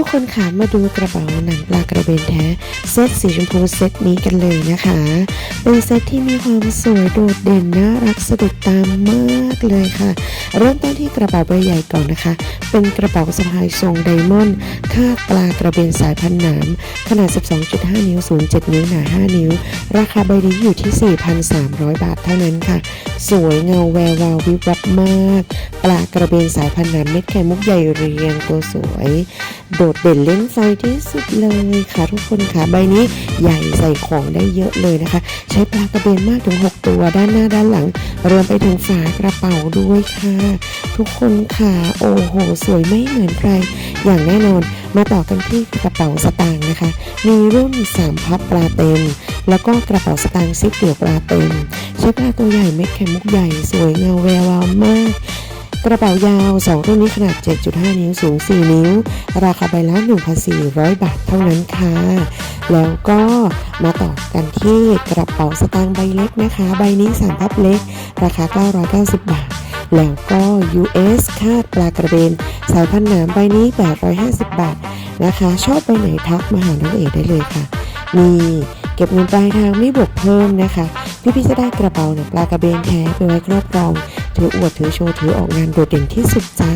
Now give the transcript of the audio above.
ทุกคนค่ะมาดูกระเป๋าหนังปลากระเบนแท้เซตสีชมพูเซตนี้กันเลยนะคะ เป็นเซตที่มีความสวยโดดเด่นน่ารักสะดุดตามมากเลยค่ะ เริ่มต้นที่กระเป๋าใบใหญ่ก่อนนะคะ เป็นกระเป๋าสะพายทรงไดมอนด์คาดปลากระเบนสายพันหนามขนาด 12.5 นิ้วสูง7นิ้วหนา 5 นิ้ว ราคาใบนี้อยู่ที่ 4,300 บาทเท่านั้นค่ะ สวยเงาแวววาววิบวับมาก ปลากระเบนสายพันธุ์นามเม็ดไข่มุกใหญ่เรียงตัวสวย โดดเด่นเล่นไฟที่สุดเลยค่ะทุกคนค่ะใบนี้ใหญ่ใส่ของได้เยอะเลยนะคะ ใช้ปลากระเบนมากถึง 6 ตัวด้านหน้าด้านหลัง รวมไปถึงฝากระเป๋าด้วยค่ะ ทุกคนค่ะโอ้โห สวยไม่เหมือนใคร อย่างแน่นอนมาต่อกันที่กระเป๋าสตางค์นะคะ มีรุ่น3พับปลาเต็ม แล้วก็กระเป๋าสตางค์ซิปเดี่ยวปลาเต็มใช้ปลาตัวใหญ่เม็ดไข่มุกใหญ่สวยเงาแวววาวมาก กระเป๋ายาว 2 รุ่นนี้ขนาด 7.5 นิ้ว สูง 4 นิ้ว ราคาใบละ 1,400 บาทเท่านั้นค่ะ แล้วก็มาต่อกันที่กระเป๋าสตางค์ใบเล็กนะคะ ใบนี้3พับเล็ก ราคา 990 บาท แล้วก็ US คาดปลากระเบน สายพันธุ์หนามใบนี้ 850 บาทนะคะ ชอบใบไหนทักมาหาน้องเอกได้เลยค่ะ มีเก็บเงินปลายทางไม่บวกเพิ่มนะคะ พี่พี่ๆจะได้กระเป๋าหนังปลากระเบนแท้ไปไว้ครอบครอง ถืออวดถือโชว์ถือออกงานโดดเด่นที่สุดจ้า